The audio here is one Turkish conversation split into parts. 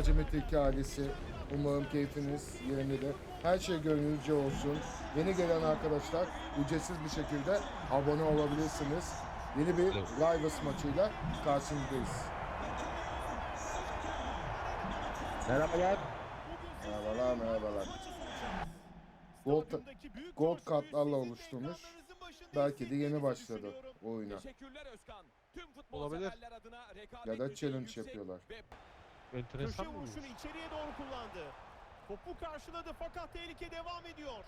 Acemi Tilki ailesi. Umarım keyfiniz yerindedir. Her şey gönlünüzce olsun. Yeni gelen arkadaşlar ücretsiz bir şekilde abone olabilirsiniz. Yeni bir Rivals maçıyla karşınızdayız. Merhabalar. Merhabalar merhabalar. Gold, gold kartlarla oluşturmuş. Belki de yeni başladı oyuna. Olabilir. severler adına rekabet Ya da challenge yapıyorlar. Köşe Enteresan mı? vuruşunu içeriye doğru kullandı. Topu karşıladı fakat tehlike devam ediyor.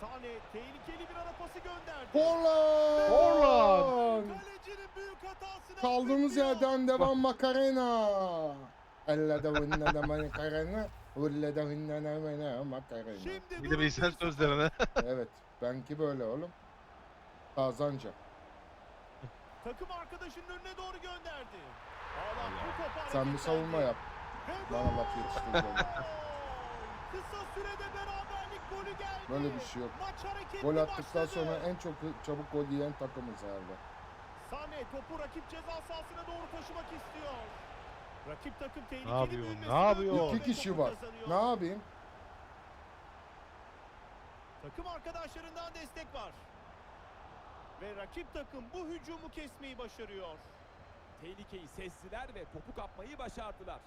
Sane tehlikeli bir ara pası gönderdi. Portland! Portland! Kalecinin büyük hatasını Kaldığımız affetmiyor. yerden devam Macarena. Elle de hünne de Macarena. Hulle de hünne de mene Macarena. Şimdi Bir de bilsen sözlerini. Evet, benki böyle oğlum. Kazanca. takım arkadaşının önüne doğru gönderdi. Haaland bu topu Sen bir savunma yap. Laf yetiştireceğim. gol! Kısa sürede beraberlik golü geldi. Böyle bir şey yok. Gol attıktan başladı. sonra en çok çabuk gol yiyen takımız herhalde. Sane topu rakip ceza sahasına doğru taşımak istiyor. Rakip takım tehlikeli Ne yapıyor? Ne yapıyor? İki kişi var. kazanıyor. Ne yapayım? Takım arkadaşlarından destek var. Ve rakip takım bu hücumu kesmeyi başarıyor. tehlikeyi sezdiler ve topu kapmayı başardılar.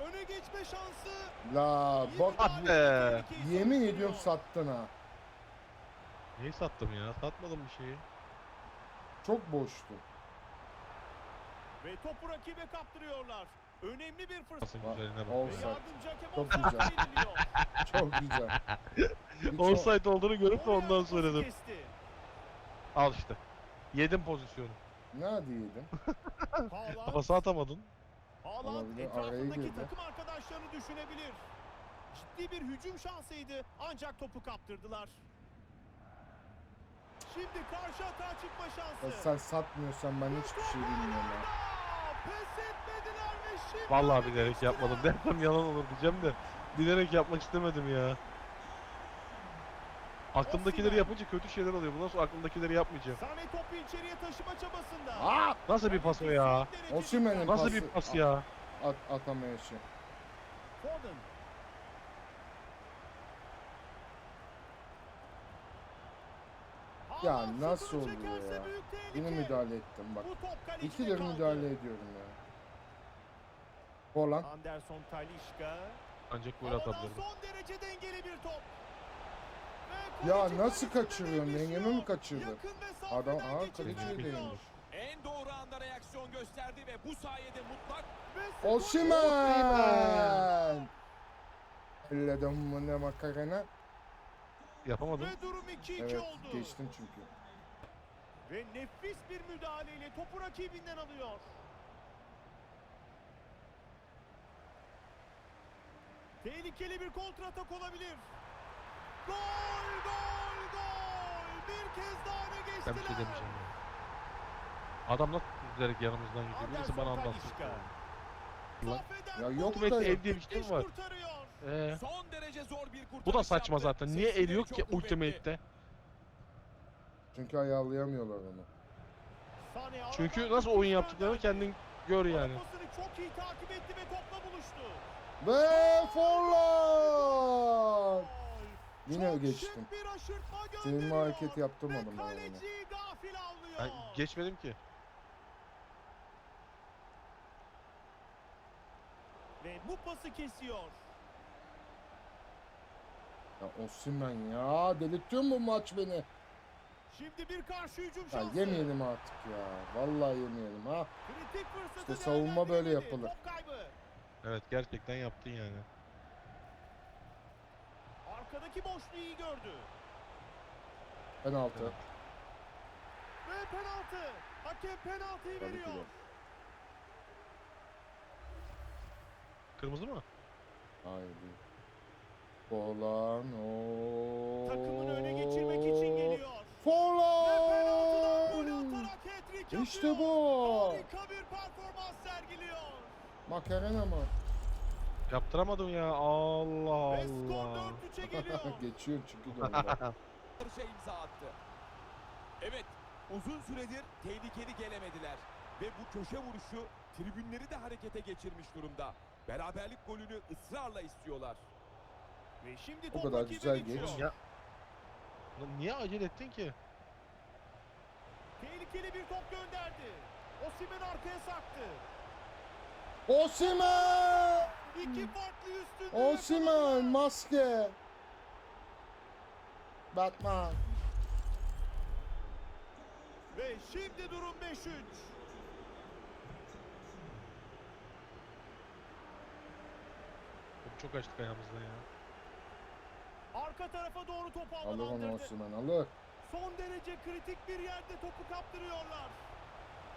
Öne geçme şansı. La bak Ah be. Yemin ediyorum sattın ha. Neyi sattım ya? Satmadım bir şeyi. Çok boştu. Ve topu rakibe kaptırıyorlar. Önemli bir fırsat. Nasıl güzeline Bak, bak. Ve offside. yardımcı hakem Çok offside güzel. Çok güzel. Çok- Offside olduğunu görüp de ondan pası söyledim. kesti. Al işte. Yedim pozisyonu. Nerede yedin? Haaland, Kafası atamadın. Haaland Olabilir, araya etrafındaki girdi. takım arkadaşlarını düşünebilir. Ciddi bir hücum şansıydı ancak topu kaptırdılar. Şimdi karşı atağa çıkma Ya şansı. sen satmıyorsan ben hiçbir şey bilmiyorum ya. Vallahi bilerek yapmadım. Dersem yalan olur diyeceğim de. Bilerek yapmak istemedim ya. Aklımdakileri yapınca kötü şeyler oluyor. Bundan sonra aklımdakileri yapmayacağım. Sane topu içeriye taşıma çabasında. Aa! Nasıl bir pas o ya? Osimhen'in Nasıl pası. bir pas ya? At, atamayışı. Foden. Ya nasıl oluyor ya? Yine müdahale ettim bak. İki kaldı. müdahale ediyorum ya. Poland. Anderson Talişka. Ancak gol Havadan atabilirdim. son derece dengeli bir top. Ya nasıl kaçırıyorsun? Dengemi mi kaçırdı? Adam aha kaleciye değmiş. En doğru anda reaksiyon gösterdi ve bu sayede mutlak Osimhen! Elle de ne Macarena. Yapamadım. Ve durum 2-2 Evet oldu. geçtim çünkü. Ve nefis bir müdahaleyle topu rakibinden alıyor. Tehlikeli bir kontratak olabilir. Gol, gol, gol! Bir kez daha öne geçtiler. Ben bir şey demeyeceğim ya. Adam nasıl düzelerek yanımızdan gidiyor? Birisi bana anlatsın. Ya yok da- el diye bir şey var? kurtarıyor. Ee, son derece zor bir kurtarış bu da saçma yaptı. zaten. Niye el yok ki kuvvetli. Ultimate'de? Çünkü ayarlayamıyorlar onu. Sane Çünkü nasıl oyun yaptıklarını kendin gör yani. Pasını çok iyi takip etti ve topla buluştu. Ve Forlan! Gol. Yine Çok geçtim. şık bir aşırtma Sevinme gönderiyor. hareketi yaptırmadım Ve ben ona. kaleciyi gafil avlıyor. Ben geçmedim ki. Ve bu pası kesiyor. Ya Osimhen ya delirtiyor bu maç beni. Şimdi bir karşı hücum Ya şansı. yemeyelim artık ya. Vallahi yemeyelim ha. Kritik fırsatı İşte savunma böyle yapılır. Evet gerçekten yaptın yani. Arkadaki boşluğu iyi gördü. Penaltı. Ve penaltı. Hakem penaltıyı Tabii veriyor. Kırmızı mı? Hayır değil. Forlan. ooo. Takımını öne geçirmek için geliyor. Yapıyor. İşte bu. Harika bir performans sergiliyor. Macarena mı? Yaptıramadım ya. Allah Ve skor Allah. 4-3'e geliyor. Geçiyor çünkü onda. Barış'a imza attı. Evet, uzun süredir tehlikeli gelemediler. Ve bu köşe vuruşu tribünleri de harekete geçirmiş durumda. Beraberlik golünü ısrarla istiyorlar. Ve şimdi O kadar güzel geç. Ya. Lan niye acele ettin ki? Tehlikeli bir top gönderdi. Osimhen arkaya saktı. Osimhen! İki farklı üstünlüğü Osimhen yakaladı. maske. Batman. Ve şimdi durum 5-3. Çok açtık ayağımızdan ya. Arka tarafa doğru topu Alır onu havalandırdı. Osimhen alır. Son derece kritik bir yerde topu kaptırıyorlar.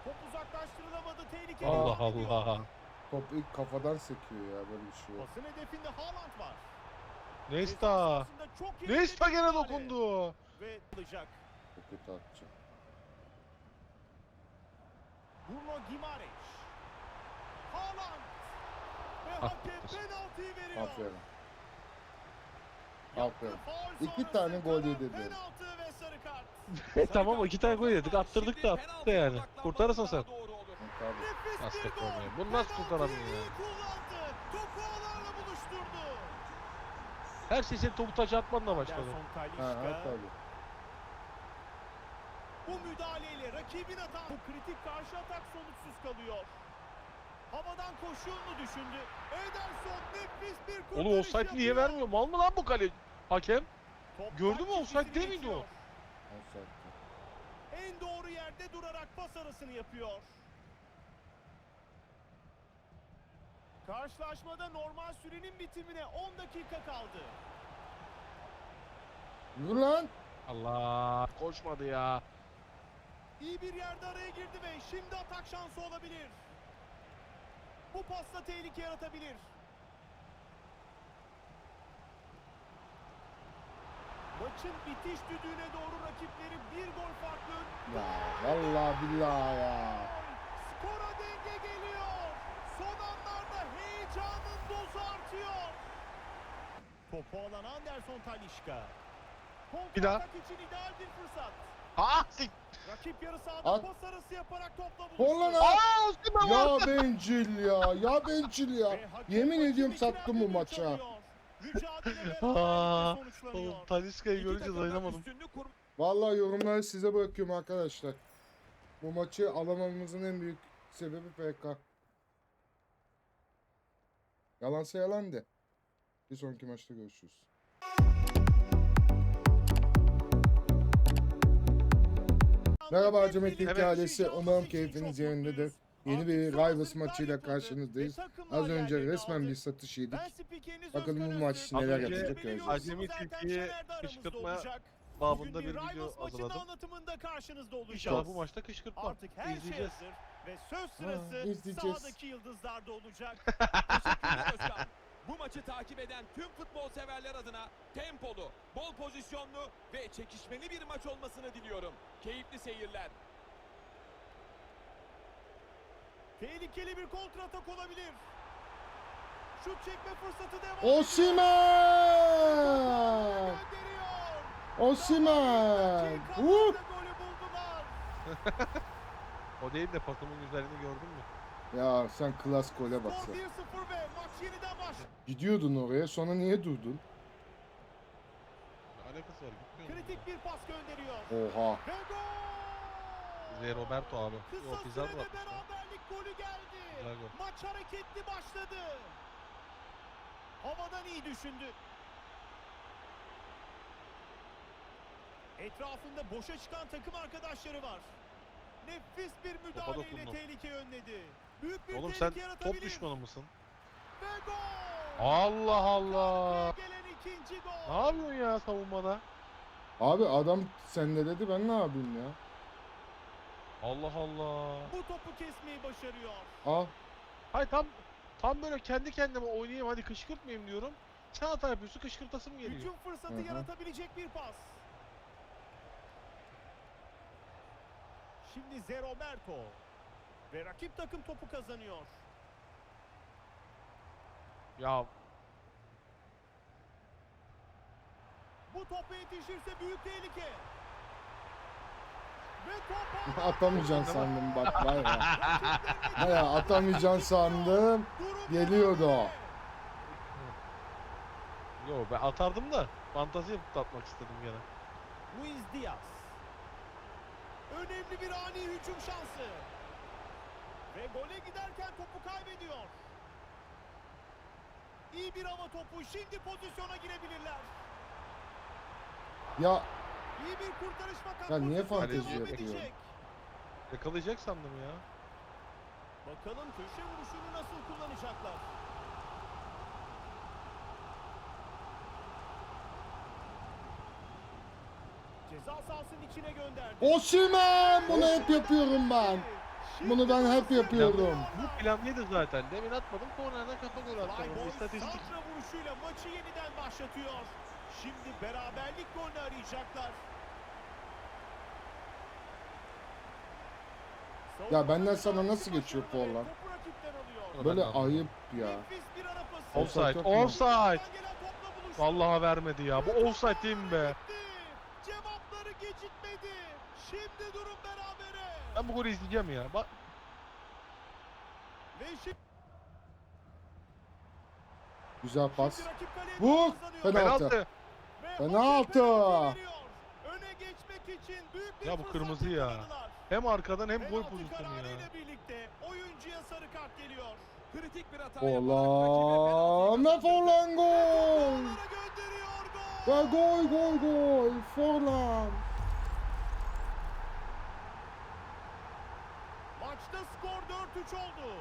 Top uzaklaştırılamadı. Tehlike Allah devam ediyor. Allah. Top ilk kafadan sekiyor ya böyle bir şey yok. Pasın hedefinde Haaland var. Ceza Nesta. sahasında çok yerinde Nesta bir gene müdahale. dokundu. Ve alacak. Çok kötü atacak. Bruno Gimareş. Haaland. Ve Ah, hakem penaltıyı veriyor. Aferin. Aferin. İki tane gol karar yedi diyor. Penaltı ve sarı kart. tamam iki tane gol yedik. Attırdık da attı da yani. Kurtarırsın sen. Tabii. Nefis Nasıl bir gol. kurtaramıyor? Bunu nasıl kurtaramıyor ya? Her şey senin topu taça atmanla başladı. Ha, ha tabii. bu müdahaleyle rakibin atan bu kritik karşı atak sonuçsuz kalıyor. Havadan koşuğunu düşündü. Ederson nefis bir kurtarış Oğlum offside niye vermiyor? Mal mı lan bu kale? Hakem? Top Gördü mü? Offside değil miydi o? En doğru yerde durarak pas arasını yapıyor. Karşılaşmada normal sürenin bitimine 10 dakika kaldı. Yürü lan. Allah. Koşmadı ya. İyi bir yerde araya girdi ve şimdi atak şansı olabilir. Bu pasla tehlike yaratabilir. Maçın bitiş düdüğüne doğru rakipleri bir gol farklı. Ya vallahi billahi ya. Skora denge geliyor. Son anlarda heyecanın dozu artıyor. Topu alan Anderson Talişka. Bir daha. Kontratak için ideal bir fırsat. Ah! sik- Rakip yarı sahada At. pas arası yaparak topla buluştu. Aa! Osimhen var. Ya bencil ya. Ya bencil ya. Ve hakem Yemin maçın ediyorum içinden sattım bu maça. çalıyor. Mücadele Aa, beraberlikle sonuçlanıyor. Oğlum Taliska'yı İki görünce dayanamadım. üstünlük Vallahi yorumları size bırakıyorum arkadaşlar. Bu maçı alamamamızın en büyük sebebi PK. Yalansa yalan de. Bir sonraki maçta görüşürüz. Merhaba Acemet Evet. Ailesi. Umarım keyfiniz yerindedir. Yeni bir Rivals maçıyla karşınızdayız. Az önce resmen bir satış yedik. Bakalım bu maç neler önce yapacak göreceğiz. Acemi Tilki'yi kışkırtma babında bir video hazırladım. anlatımında karşınızda olacağız. İnşallah bu maçta kışkırtma. Artık her şey İzleyeceğiz. hazır ve söz sırası izleyeceğiz. sahadaki yıldızlarda olacak. Bu maçı takip eden tüm futbol severler adına tempolu, bol pozisyonlu ve çekişmeli bir maç olmasını diliyorum. Keyifli seyirler. Tehlikeli bir kontratak olabilir. Şut çekme fırsatı devam. Osimhen! Dakikalarda Uh! golü buldular. O değil de pasımın güzelliğini gördün mü? Ya sen klas gole bak sen. 1-0 ve maç yeniden başlıyor. Gidiyordun oraya sonra niye durdun? Alakası var? Gitmiyor? Kritik bir pas gönderiyor. Oha. Ve gol! Zé Roberto abi. Kısa Yok Pizarro sürede atmış lan. beraberlik golü geldi. Güzel gol. Maç hareketli başladı. Havadan iyi düşündü. Etrafında boşa çıkan takım arkadaşları var. Nefis bir müdahaleyle tehlike önledi. Büyük bir Oğlum sen top düşmanı mısın? Ve gol! Allah Allah. İkinci gol. Ne yapıyorsun ya savunmada? Abi adam sende dedi ben ne yapayım ya? Allah Allah. Bu topu kesmeyi başarıyor. Al. Hayır tam tam böyle kendi kendime oynayayım hadi kışkırtmayayım diyorum. Sen hata yapıyorsun kışkırtasım geliyor. Hücum fırsatı Hı hı. yaratabilecek bir pas. Şimdi Zé Roberto. Ve rakip takım topu kazanıyor. Ya Bu topa yetişirse büyük tehlike. Ve top Atamayacaksın sandım bak var ya. Ha ya atamayacaksın sandım. Geliyordu o. Yo ben atardım da fantazi atmak istedim gene. Luis Diaz. Önemli bir ani hücum şansı. Ve gole giderken topu kaybediyor. İyi bir hava topu. Şimdi pozisyona girebilirler. Ya İyi bir kurtarış fakat Ya niye pozisyon fantezi devam yapıyor? edecek. Yakalayacak sandım ya. Bakalım köşe vuruşunu nasıl kullanacaklar. Ceza sahasının içine gönderdi. Osimhen bunu hep yapıyorum ben. Bunu ben hep yapıyorum. Bu planlıydı zaten. Demin atmadım. Kornerden kafa gol attım. Flyboy orada. İstatistik. santra vuruşuyla maçı yeniden başlatıyor. Şimdi beraberlik golünü arayacaklar. Ya benden sana nasıl geçiyor rakipten alıyor. Böyle ayıp ya. Offside Offside. Vallahi vermedi ya. Bu offside değil mi be? Cevapları gecikmedi. Şimdi durum berabere. Ben bu golü izleyeceğim ya. Bak Güzel pas. hızlanıyor. Penaltı. penaltı. Ve Penaltı. Öne geçmek için büyük bir Ya bu kırmızı ya. Hem arkadan hem gol Penaltı pozisyonu ya. kararıyla birlikte oyuncuya sarı kart geliyor. Kritik bir hata Forlan ve Forlan gol. Onlara gönderiyor gol. Ve gol gol gol. Forlan. Maçta skor 4-3 oldu.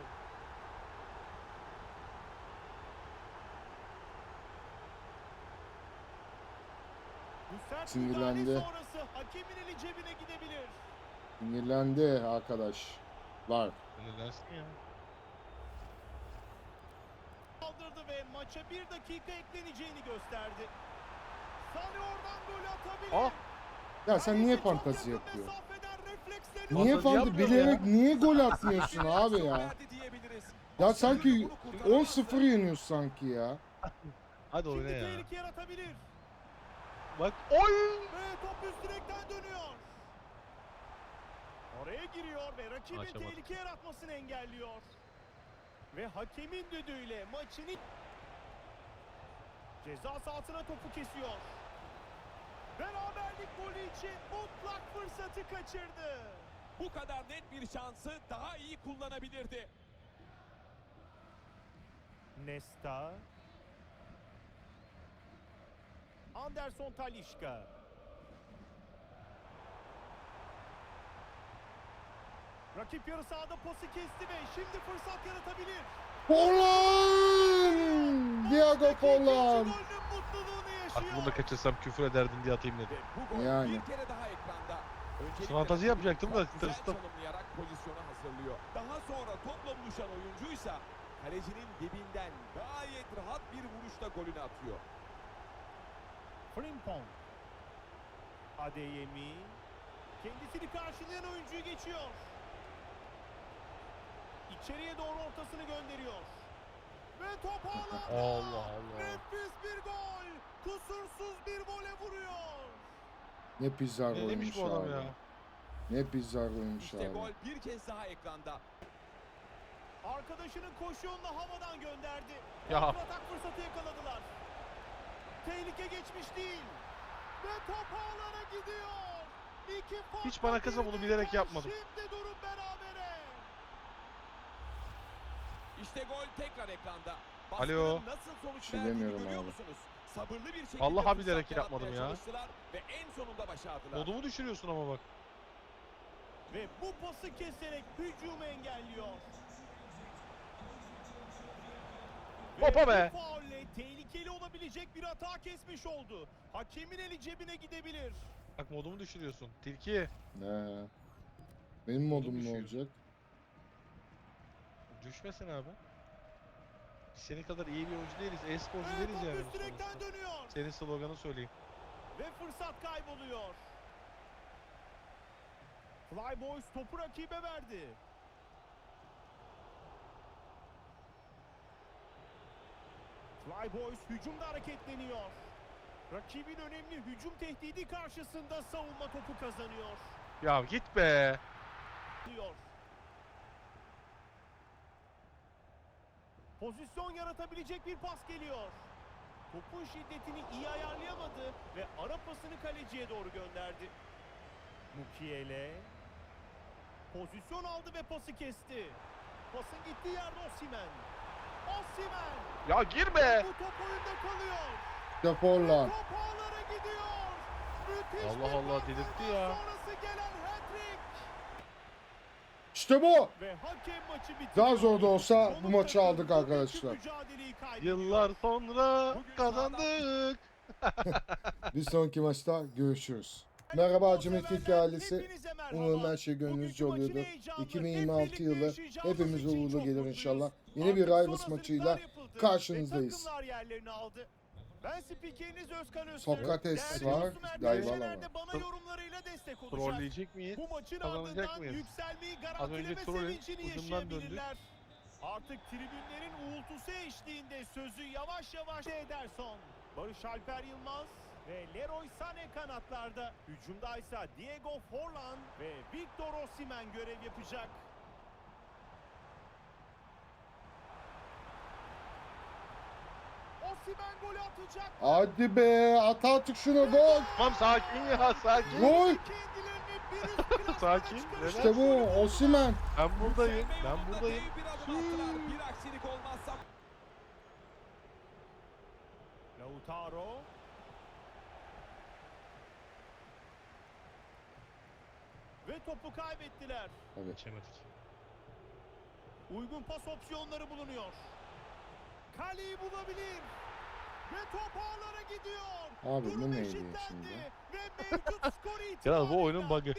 Sinirlendi. Sinirlendi arkadaşlar. Dersin ya? Kaldırdı ve maça bir dakika ekleneceğini gösterdi. Sane oradan gol atabilir. Ah! Ya sen niye fantezi yapıyorsun? Niye Fantezi Bilerek niye gol atmıyorsun abi ya? Ya sanki 10-0 yeniyorsun sanki ya. Hadi oyna ya. tehlike yaratabilir. Bak oy! Ve top üst direkten dönüyor. Oraya giriyor ve rakibin Maça bak. tehlike yaratmasını engelliyor. Ve hakemin düdüğüyle maçını ceza sahasına topu kesiyor. Beraberlik golü için mutlak fırsatı kaçırdı. Bu kadar net bir şansı daha iyi kullanabilirdi. Nesta. Anderson Talişka. Rakip yarı sahada pası kesti ve şimdi fırsat yaratabilir. Forlan! Diego Forlan. golünün mutluluğunu yaşıyor. Bak bunu da kaçırsam küfür ederdim diye atayım dedim. Yani. bir kere daha ekranda. Rakibini yapacaktım da tırstım. pozisyonu hazırlıyor. Daha sonra topla buluşan oyuncuysa kalecinin dibinden gayet rahat bir vuruşla golünü atıyor. Frimpong. Adeyemi. Kendisini karşılayan oyuncuyu geçiyor. İçeriye doğru ortasını gönderiyor. Ve top ağlarda. Allah Allah. Nefis bir gol. Kusursuz bir vole vuruyor. Ne pizzar Ne demiş oymuş bu adam abi. ya? Ne pizzar oymuş İşte abi. gol bir kez daha ekranda. Arkadaşının koşu yolunu havadan gönderdi. Ya. Kontratak fırsatı yakaladılar. Tehlike geçmiş değil. Ve top ağlara gidiyor. İki Hiç bana kızma, bunu bilerek yapmadım. Şimdi durum berabere. İşte gol tekrar ekranda. Alo. Nasıl sonuç şey verdiğini demiyorum görüyor abi. musunuz? Sabırlı bir şekilde fırsat bilerek yapmadım ya. Ve en sonunda başardılar. Modumu düşürüyorsun ama bak. Ve bu pası keserek hücumu engelliyor. Hopa be. Bu faulle tehlikeli olabilecek bir hata kesmiş oldu. Hakemin eli cebine gidebilir. Bak modumu düşürüyorsun. Tilki. Ne? Benim modum ne düşüyor. olacak? Düşmesin abi. Biz senin kadar iyi bir oyuncu değiliz. E-sporcu Ve değiliz yani. direkten sonuçta. dönüyor. Senin sloganı söyleyeyim. Ve fırsat kayboluyor. Flyboys topu rakibe verdi. Flyboys hücumda hareketleniyor. Rakibin önemli hücum tehdidi karşısında savunma topu kazanıyor. Ya git be. diyor. Pozisyon yaratabilecek bir pas geliyor. Topun şiddetini iyi ayarlayamadı ve ara pasını kaleciye doğru gönderdi. Mukiele pozisyon aldı ve pası kesti. Pasın gittiği yerde Osimen. Ya girme. bu top oyunda kalıyor. Deforlan. Top ağlara gidiyor. Müthiş Allah bir Allah, delirtti ya. Sonrası gelen hat-trick. İşte bu. Ve hakem maçı bitiriyor. Daha zor da olsa bu maçı aldık arkadaşlar. mücadeleyi kaybediyor. Yıllar sonra Bugün kazandık. Bir sonraki maçta görüşürüz. Merhaba Acımetlik ailesi. Umarım her şey gönlünüzce oluyordur. heyecanı, 2026 hep birlikte yılı hepimiz uğurlu gelir inşallah. Yeni bir Rivals maçıyla karşınızdayız. ve takımlar yerlerini aldı. Ben spikeriniz Özkan Öztürk. Sokrates var, Şener var. bana yorumlarıyla destek olacak. Trolleyecek miyiz? Bu maçın Kazanacak ardından mıyız? yükselmeyi önce garantileme troll sevincini ucundan döndük. yaşayabilirler. Artık tribünlerin uğultusu eşliğinde sözü yavaş yavaş Ederson. Barış Alper Yılmaz ve Leroy Sané kanatlarda. Hücumdaysa Diego Forlan ve Victor Osimhen görev yapacak. Osimhen golü atacak. Hadi be at artık şuna gol. Tamam sakin ya sakin. Gol. Sakin? İşte bu Osimen. Ben buradayım. Ben buradayım. Bir aksilik olmazsa Lautaro. Topu kaybettiler. Evet. Geçemedik. Uygun pas opsiyonları bulunuyor. Kaleyi bulabilir. Ve top ağlara gidiyor. Abi Durum bu neydi şimdi? Ve mevcut skor Ya bu oyunun bug'ı.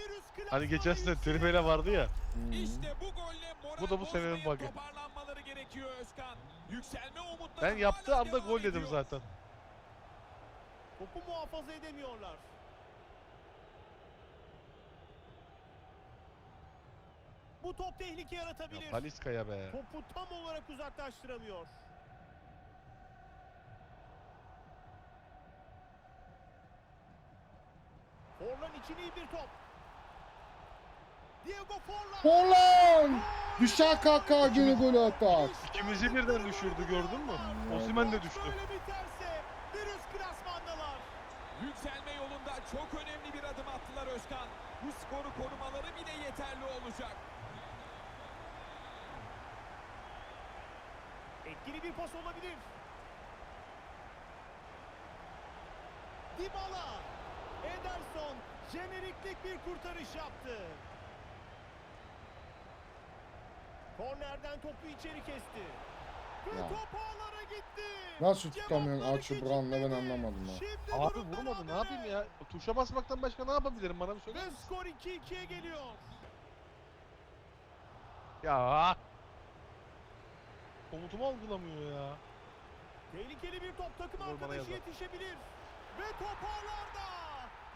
Hani geçen sene. Trivela vardı ya. Hmm. işte bu golle moral Bu da bu senenin bug'ı. Toparlanmaları gerekiyor Özkan. Yükselme umutları Ben yaptığı anda gol dedim ediyor. zaten. Topu muhafaza edemiyorlar. Bu top tehlike yaratabilir. Ya Taliska'ya be. Topu tam olarak uzaklaştıramıyor. Forlan için iyi bir top. Diego Forlan. Forlan. Gol! Düşer kaka günü golü atar. İkimizi birden düşürdü gördün mü? Osimhen de düştü. Böyle biterse bir üst klasmandalar. Yükselme yolunda çok önemli bir adım attılar Özkan. Bu skoru korumaları bile yeterli olacak. Etkili bir pas olabilir. Dybala. Ederson jeneriklik bir kurtarış yaptı. Kornerden topu içeri kesti. Ve Ya. top ağlara gitti. Nasıl tutamıyorsun Archie Brown'la ben anlamadım ha. Şimdi Abi vurmadı ne yapayım ya? Tuşa basmaktan başka ne yapabilirim bana bir söyle. Ve skor 2-2'ye geliyor. Ya. Komutumu algılamıyor ya. Tehlikeli bir top takım bana arkadaşı yetişebilir. Ve top ağlarda.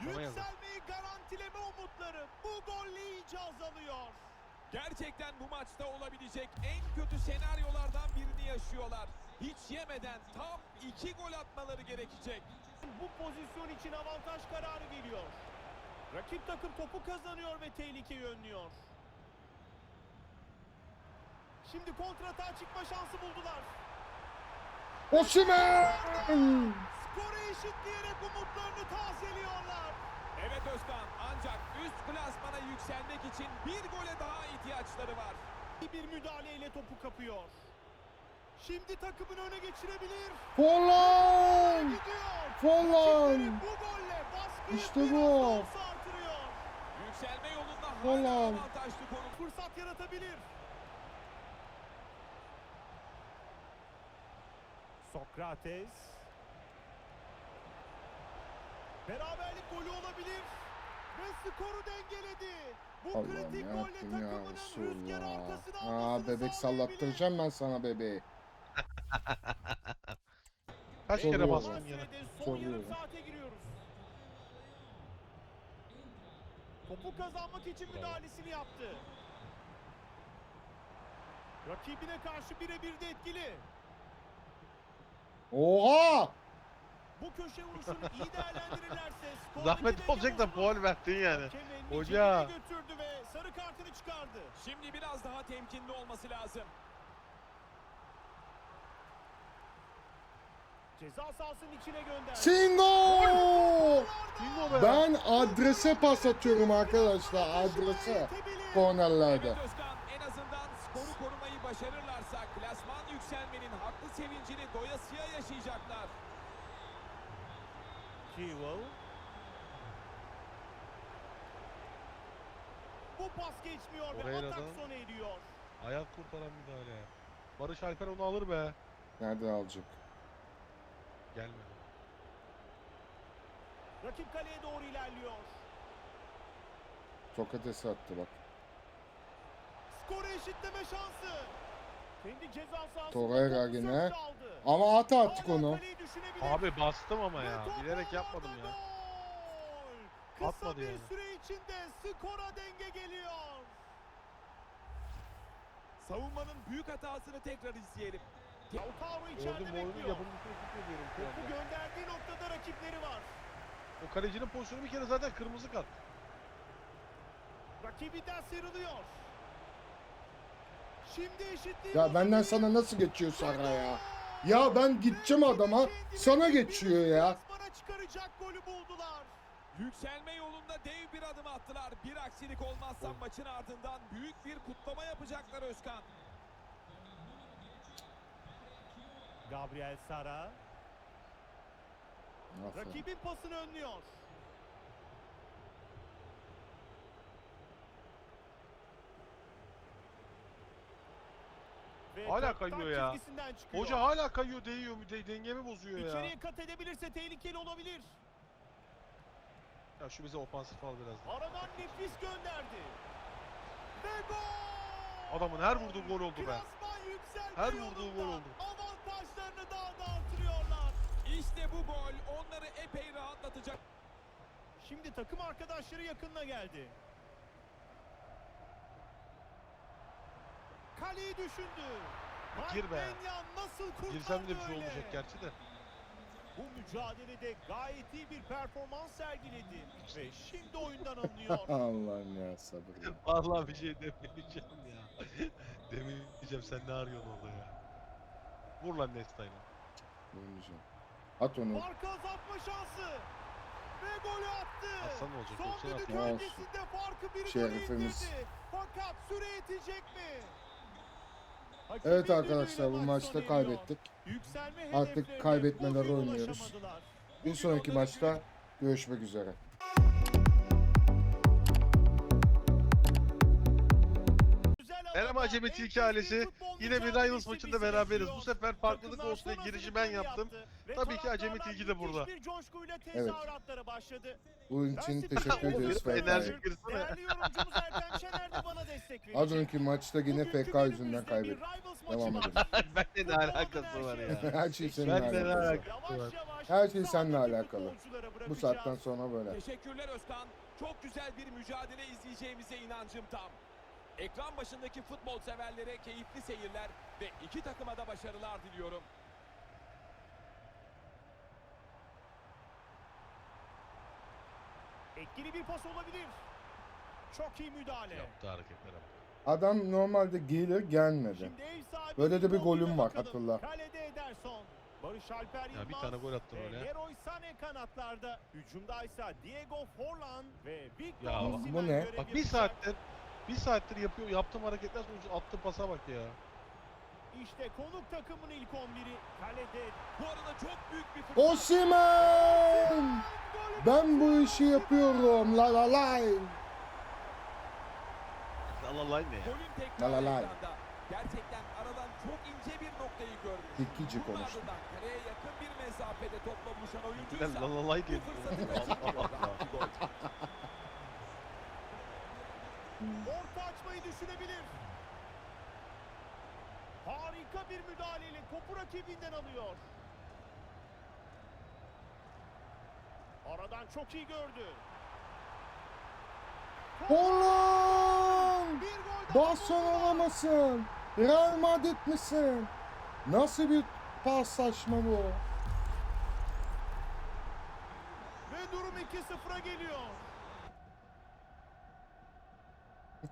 Yükselmeyi garantileme umutları bu golle iyice azalıyor. Gerçekten bu maçta olabilecek en kötü senaryolardan birini yaşıyorlar. Hiç yemeden tam iki gol atmaları gerekecek. Bu pozisyon için avantaj kararı geliyor. Rakip takım topu kazanıyor ve tehlikeyi önlüyor. Şimdi kontratağa çıkma şansı buldular. Osimen. Skoru eşitleyerek umutlarını tazeliyorlar. Evet Özkan ancak üst klasmana yükselmek için bir gole daha ihtiyaçları var. Bir müdahaleyle topu kapıyor. Şimdi takımını öne geçirebilir. Forlan. Rakipleri Bu golle baskıyı İşte bu. Yükselme yolunda hala Vallahi. avantajlı konum. Fırsat yaratabilir. Sokrates. Beraberlik golü olabilir. Ve skoru dengeledi. Bu Allah'ım kritik golle yarabbim ya takımının rüzgar Resulullah. arkasına Aa almasını bebek sağlayabilir. sallattıracağım ben sana bebeği. Kaç Çok kere iyi bastım. Sürede son Çok iyi yarım oldu. saate giriyoruz. Topu kazanmak için müdahalesini yaptı. Rakibine karşı birebir de etkili. Oha! Bu köşe vuruşunu iyi değerlendirirlerse Zahmet olacak da faul verdin yani. Hoca. götürdü ve sarı kartını çıkardı. Şimdi biraz daha temkinli olması lazım. Ceza sahasının içine gönderdi. Singo! Be. Ben adrese pas atıyorum arkadaşlar. Adrese. Kornerlerde. Evet Özkan en azından skoru korumayı başarırlarsa klasman yükselmenin haklı sevincini doyasıya yaşayacaklar. Kewell. Bu pas geçmiyor ve Torreira'dan. atak sona eriyor. Hayat kurtaran müdahale. Barış Alper onu alır be. Nerede alacak? Gelmedi. Rakip kaleye doğru ilerliyor. Sokrates'i attı bak. Skoru eşitleme şansı. Torreira aldı. Ama at artık Hala onu. Abi bastım ama ya. Bilerek yapmadım ya. gol! Kısa Atmadı bir yani. süre içinde skora denge geliyor. Savunmanın büyük hatasını tekrar izleyelim. Lautaro içeride Gördüm bekliyor. yapımcısını ediyorum. Topu gönderdiği noktada rakipleri var. O kalecinin pozisyonu bir kere zaten kırmızı kart. Rakibinden sıyrılıyor. Şimdi eşitliği Ya benden sana nasıl geçiyor Sara ya? Ya ben gideceğim adama sana geçiyor ya. Bana çıkaracak golü buldular. Yükselme yolunda dev bir adım attılar. Bir aksilik olmazsa maçın ardından büyük bir kutlama yapacaklar Özkan. Gabriel Sara Aferin. rakibin pasını önlüyor. Hala kayıyor ya. Hoca hala kayıyor değiyor. de- Dengemi bozuyor ya. İçeriye kat edebilirse tehlikeli olabilir. Ya şu bize ofansif al biraz. da. Aradan nefis gönderdi. Ve gol! Adamın her vurduğu gol oldu be. Her vurduğu gol oldu. Avantajlarını daha da artırıyorlar. İşte bu gol onları epey rahatlatacak. Şimdi takım arkadaşları yakınına geldi. Kaleyi düşündü. Gir be. Magnenyan nasıl kurtardı Girsem de bir şey öyle? olmayacak gerçi de. Bu mücadelede gayet iyi bir performans sergiledi. Ve şimdi oyundan alınıyor. Allah'ım ya sabır ya. Vallahi bir şey demeyeceğim ya. demeyeceğim sen ne arıyorsun orada ya. Vur lan Nesta'yla. Oynayacağım. At onu. Farkı azaltma şansı. Ve golü attı. Atsan ne olacak? Son Yoksa düdük atma. Öncesinde farkı bir Şerefimiz. indirdi. Fakat süre yetecek mi? Evet arkadaşlar bu maç maçta kaybettik. Artık kaybetmeleri oynuyoruz. Bir sonraki maçta görüşmek üzere. Acemi Tilki ailesi. Yine bir Rivals maçında beraberiz. Bu sefer farklılık olsun diye girişi ben yaptım. Tabii ki Acemi Tilki de burada. Evet. Bunun için teşekkür Oğlum, ediyoruz bir FK. enerji girsene. Değerli yorumcumuz Erkan Şener de bana destek verecek. Az önceki maçta yine FK yüzünden kaybettik. Devam edelim. Bende ne alakası var ya. Her şey seninle alakalı. alakası var? Yavaş yavaş Her şey seninle sahadaki alakalı. futbolculara Bu saatten sonra böyle. Teşekkürler Özkan. Çok güzel bir mücadele izleyeceğimize inancım tam. Ekran başındaki futbol severlere keyifli seyirler ve iki takıma da başarılar diliyorum. Etkili bir pas olabilir. Çok iyi müdahale. Yaptığı hareketlere bak. Adam normalde gelir gelmedi. Böyle de bir golüm var, hatırla. Kalede Ederson. Barış Alper Yılmaz. Ya bir tane gol attın ve öyle. Leroy Sané kanatlarda. Hücumdaysa Diego Forlan ve Victor Ya bu ne? Bak bir saattir bir saattir yapıyor yaptığım hareketler sonucu attığı pasa bak ya. İşte konuk takımın ilk 11'i. Kalede Bu arada çok büyük bir fırsat. Osimhen! Ben bu işi yapıyorum. La la lay. Allah ne ya? Golün tekrar La la la. Gerçekten aradan çok ince bir noktayı görmüş. Konuştum. ardından kaleye yakın bir mesafede topla buluşan oyuncuysa lalalay bu diye. fırsatı kaçırmıyor. Rahat bir gol. Orta açmayı düşünebilir. Harika bir müdahaleyle topu rakibinden alıyor. Aradan çok iyi gördü. Oğlum! Barcelona olamasın. Real Madrid misin? Nasıl bir paslaşma bu? durum 2-0'a geliyor.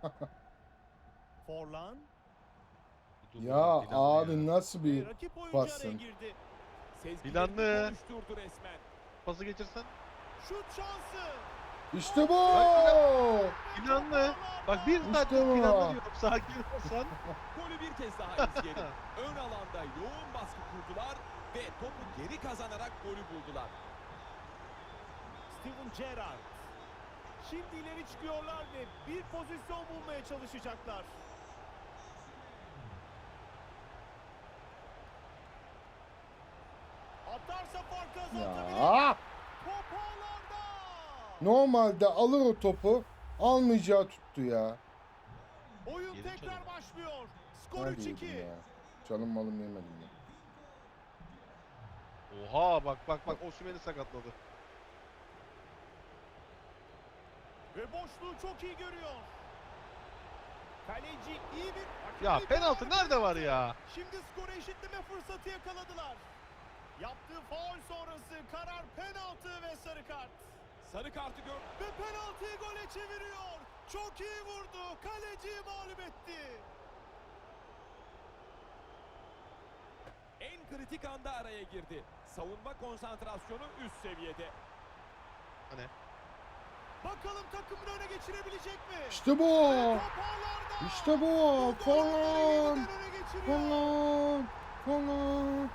Forlan Ya abi ya. nasıl bir rakip oyuncu araya girdi. Planlı. konuşturdu resmen. Pası geçirsen. Şut şansı. İşte bu. Planlı. Bak bir İşte saattir bu. planlı diyorum. Sakin olsan. Golü bir kez daha izleyelim. Ön alanda yoğun baskı kurdular ve topu geri kazanarak golü buldular. Steven Gerrard. Şimdi ileri çıkıyorlar ve bir pozisyon bulmaya çalışacaklar. Atarsa farkı azaltabilir. Top. Normalde alır o topu. Almayacağı tuttu ya. Oyun Yedi tekrar çalım. başlıyor. Skor Hadi yedim 3-2. ya. Canım malım yemedim ya. Oha bak bak bak Osimhen'i sakatladı. Ve boşluğu çok iyi görüyor. Kaleci iyi bir... Ya penaltı nerede var ya? Şimdi skoru eşitleme fırsatı yakaladılar. Yaptığı faul sonrası karar penaltı ve sarı kart. Sarı kartı gör. Ve penaltıyı gole çeviriyor. Çok iyi vurdu. Kaleciyi mağlup etti. En kritik anda araya girdi. Savunma konsantrasyonu üst seviyede. Bakalım takımını öne geçirebilecek mi? İşte bu. İşte bu. Falan. Güzel gol.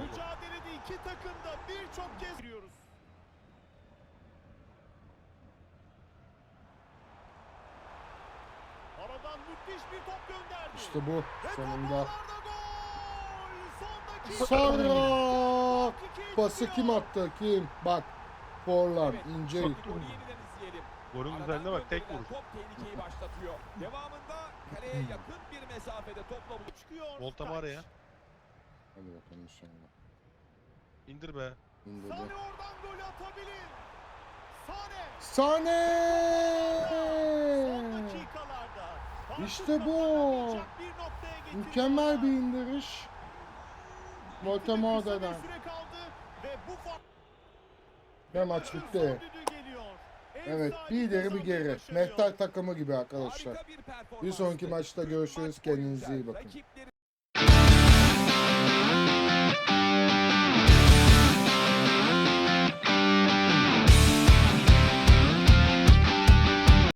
Mücadelede iki takım da birçok kez giriyoruz. Aradan müthiş bir top gönderdi. İşte bu. Sonunda. Sonra. Pası kim attı? Kim? Bak. Forlan. Evet, ince. Aradan güzelliğine bak tek vuruş. Top tehlikeyi başlatıyor. Devamında kaleye yakın bir mesafede topla buluş. Çıkıyor. Volta var ya. Hadi bakalım inşallah. İndir be. İndirdi. Sane oradan golü atabilir. Sane. Sane. Son dakikalarda. İşte bu. Mükemmel bir indiriş. Voltemorda'dan. Kısa bir süre kaldı ve bu fark Ve maç bitti. Evet bir ileri bir geri. Mehter takımı gibi arkadaşlar. Bir sonraki maçta görüşürüz. Kendinize iyi bakın.